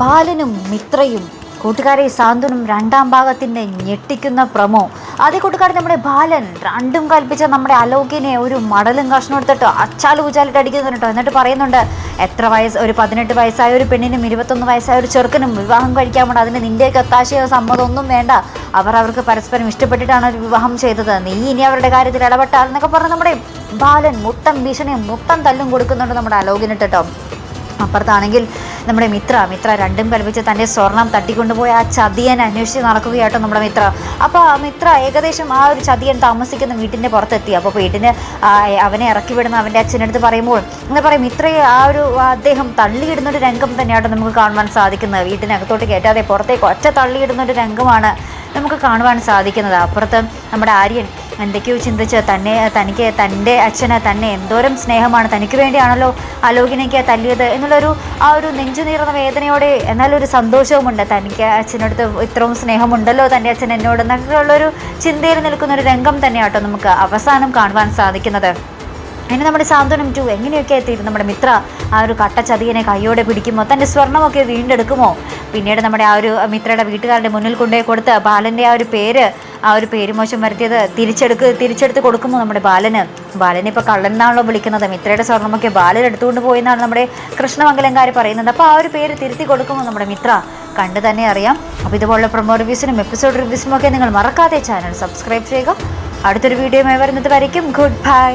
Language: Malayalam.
ബാലനും മിത്രയും. കൂട്ടുകാരെ സാന്ത്വനും രണ്ടാം ഭാഗത്തിന്റെ ഞെട്ടിക്കുന്ന പ്രമോ. അതേ കൂട്ടുകാരെ നമ്മുടെ ബാലൻ രണ്ടും കൽപ്പിച്ച നമ്മുടെ അലോകിനെ ഒരു മടലും കഷ്ണം എടുത്തിട്ട് അച്ചാൽ അടിക്കുന്നു കേട്ടോ. എന്നിട്ട് പറയുന്നുണ്ട് എത്ര വയസ്സ് ഒരു പതിനെട്ട് വയസ്സായ ഒരു പെണ്ണിനും ഇരുപത്തൊന്ന് വയസ്സായ ഒരു ചെറുക്കനും വിവാഹം കഴിക്കാൻ വേണ്ട അതിന് നിന്റെയൊക്കെ ഒത്താശയോ സമ്മതം ഒന്നും വേണ്ട. അവർ അവർക്ക് പരസ്പരം ഇഷ്ടപ്പെട്ടിട്ടാണ് ഒരു വിവാഹം ചെയ്തത്. നീ ഇനി അവരുടെ കാര്യത്തിൽ ഇടപെട്ടാൽ എന്നൊക്കെ പറഞ്ഞ് നമ്മുടെ ബാലൻ മുട്ടം ഭീഷണിയും മുട്ടം തല്ലും കൊടുക്കുന്നുണ്ട് നമ്മുടെ അലോകിനിട്ട് അപ്പുറത്താണെങ്കിൽ നമ്മുടെ മിത്ര മിത്ര രണ്ടും കൽപ്പിച്ച് തന്റെ സ്വർണം തട്ടിക്കൊണ്ടുപോയ ആ ചതിയൻ അന്വേഷിച്ച് നടക്കുകയാട്ടോ നമ്മുടെ മിത്ര. അപ്പോൾ ആ മിത്ര ഏകദേശം ആ ഒരു ചതിയൻ താമസിക്കുന്ന വീട്ടിന്റെ പുറത്തെത്തി. അപ്പോൾ വീട്ടിന് അവനെ ഇറക്കി വിടുന്ന അവന്റെ അച്ഛനടുത്ത് പറയുമ്പോൾ എന്താ പറയും മിത്രയെ ആ ഒരു അദ്ദേഹം തള്ളിയിടുന്ന ഒരു രംഗം തന്നെയാട്ടോ നമുക്ക് കാണുവാൻ സാധിക്കുന്നത്. വീട്ടിനകത്തോട്ട് കയറ്റാതെ പുറത്തേക്ക് ഒറ്റ തള്ളിയിടുന്ന ഒരു രംഗമാണ് നമുക്ക് കാണുവാൻ സാധിക്കുന്നത്. അപ്പുറത്ത് നമ്മുടെ ആര്യൻ എന്തൊക്കെയോ ചിന്തിച്ച് തന്നെ തനിക്ക് തന്റെ അച്ഛന് തന്നെ എന്തോരം സ്നേഹമാണ് തനിക്ക് വേണ്ടിയാണല്ലോ അലോകിനേക്ക് തല്ലിയത് എന്നുള്ളൊരു ആ ഒരു നെഞ്ചു നീറുന്ന വേദനയോടെ എന്നാലൊരു സന്തോഷവുമുണ്ട്. തനിക്ക് അച്ഛനടുത്ത് ഇത്രയും സ്നേഹമുണ്ടല്ലോ തന്റെ അച്ഛൻ എന്നോട് എന്നൊക്കെയുള്ളൊരു ചിന്തയിൽ നിൽക്കുന്ന ഒരു രംഗം തന്നെയാട്ടോ നമുക്ക് അവസാനം കാണുവാൻ സാധിക്കുന്നത്. ഇനി നമ്മുടെ സാന്ത്വനം ടു എങ്ങനെയൊക്കെ എത്തിയിരുന്നു? നമ്മുടെ മിത്ര ആ ഒരു കട്ട ചതിയനെ കൈയോടെ പിടിക്കുമോ? തന്റെ സ്വർണമൊക്കെ വീണ്ടെടുക്കുമോ? പിന്നീട് നമ്മുടെ ആ ഒരു മിത്രയുടെ വീട്ടുകാരുടെ മുന്നിൽ കൊണ്ടുപോയി കൊടുത്ത് ബാലന്റെ ആ ഒരു പേര് ആ ഒരു പേര് മോശം വരുത്തിയത് തിരിച്ചെടുക്ക് തിരിച്ചെടുത്ത് കൊടുക്കുമോ നമ്മുടെ ബാലന്? ബാലനെ ഇപ്പോൾ കള്ളൻ എന്നാണല്ലോ വിളിക്കുന്നത്. മിത്രയുടെ സ്വർണമൊക്കെ ബാലൻ എടുത്തുകൊണ്ട് പോയെന്നാണ് നമ്മുടെ കൃഷ്ണമംഗലംകാർ പറയുന്നത്. അപ്പോൾ ആ ഒരു പേര് തിരുത്തി കൊടുക്കുമോ നമ്മുടെ മിത്ര? കണ്ടു തന്നെ അറിയാം. അപ്പോൾ ഇതുപോലുള്ള പ്രൊമോ റിവ്യൂസിനും എപ്പിസോഡ് റിവ്യൂസിനും ഒക്കെ നിങ്ങൾ മറക്കാതെ ചാനൽ സബ്സ്ക്രൈബ് ചെയ്യുക. അടുത്തൊരു വീഡിയോയുമായി വരുന്നത് വരയ്ക്കും. Good bye